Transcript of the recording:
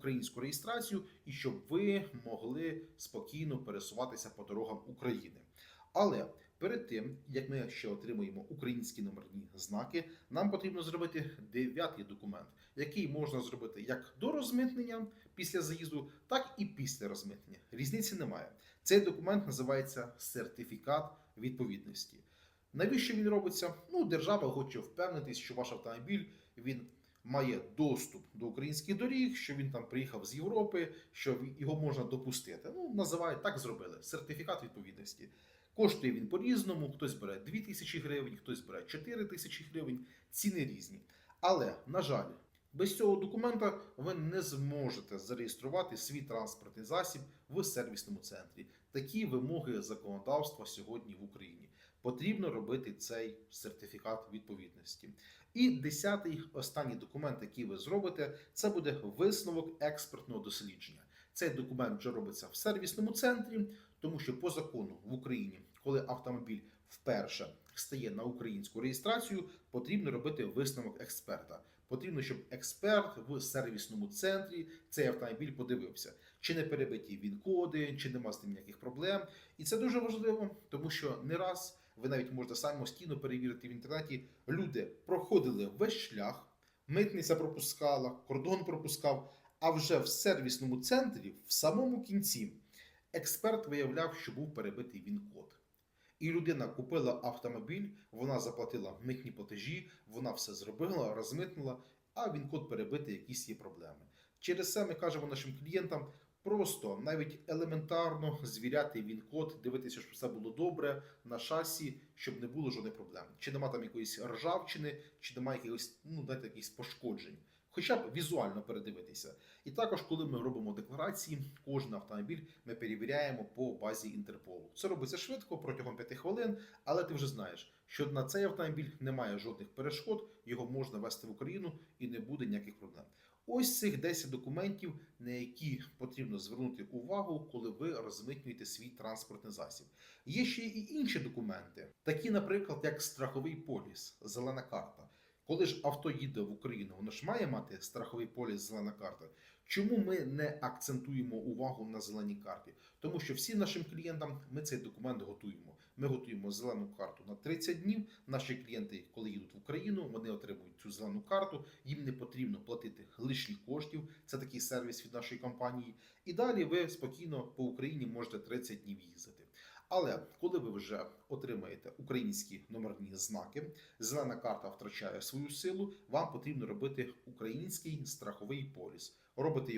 українську реєстрацію і щоб ви могли спокійно пересуватися по дорогам України. Але перед тим як ми ще отримуємо українські номерні знаки, нам потрібно зробити дев'ятий документ, який можна зробити як до розмитнення після заїзду, так і після розмитнення. Різниці немає. Цей документ називається сертифікат відповідності. Навіщо він робиться? Ну, держава хоче впевнитись, що ваш автомобіль він має доступ до українських доріг, що він там приїхав з Європи, що його можна допустити. Ну, називають так зробили сертифікат відповідності. Коштує він по-різному, хтось бере 2 тисячі гривень, хтось бере 4 тисячі гривень, ціни різні. Але, на жаль, без цього документа ви не зможете зареєструвати свій транспортний засіб в сервісному центрі. Такі вимоги законодавства сьогодні в Україні. Потрібно робити цей сертифікат відповідності. І десятий останній документ, який ви зробите, це буде висновок експертного дослідження. Цей документ вже робиться в сервісному центрі, тому що по закону в Україні, коли автомобіль вперше стає на українську реєстрацію, потрібно робити висновок експерта. Потрібно, щоб експерт в сервісному центрі цей автомобіль подивився, чи не перебиті він коди, чи нема з ним ніяких проблем. І це дуже важливо, тому що не раз ви навіть можете самостійно перевірити в інтернеті. Люди проходили весь шлях, митниця пропускала, кордон пропускав. А вже в сервісному центрі, в самому кінці, експерт виявляв, що був перебитий він-код. І людина купила автомобіль, вона заплатила митні платежі, вона все зробила, розмитнила, а він-код перебитий, якісь є проблеми. Через це ми кажемо нашим клієнтам просто навіть елементарно звіряти він-код, дивитися, щоб все було добре на шасі, щоб не було жодних проблем. Чи нема там якоїсь ржавчини, чи немає якихось, ну, знаєте, якихось пошкоджень. Хоча б візуально передивитися. І також, коли ми робимо декларації, кожен автомобіль ми перевіряємо по базі Інтерполу. Це робиться швидко протягом 5 хвилин, але ти вже знаєш, що на цей автомобіль немає жодних перешкод, його можна вести в Україну і не буде ніяких проблем. Ось цих 10 документів, на які потрібно звернути увагу, коли ви розмитнюєте свій транспортний засіб. Є ще і інші документи, такі, наприклад, як страховий поліс, зелена карта. Коли ж авто їде в Україну, воно ж має мати страховий поліс зелена карта. Чому ми не акцентуємо увагу на зеленій карті? Тому що всім нашим клієнтам ми цей документ готуємо. Ми готуємо зелену карту на 30 днів. Наші клієнти, коли їдуть в Україну, вони отримують цю зелену карту. Їм не потрібно платити лишніх коштів. Це такий сервіс від нашої компанії. І далі ви спокійно по Україні можете 30 днів їздити. Але коли ви вже отримаєте українські номерні знаки, зелена карта втрачає свою силу, вам потрібно робити український страховий поліс. Робите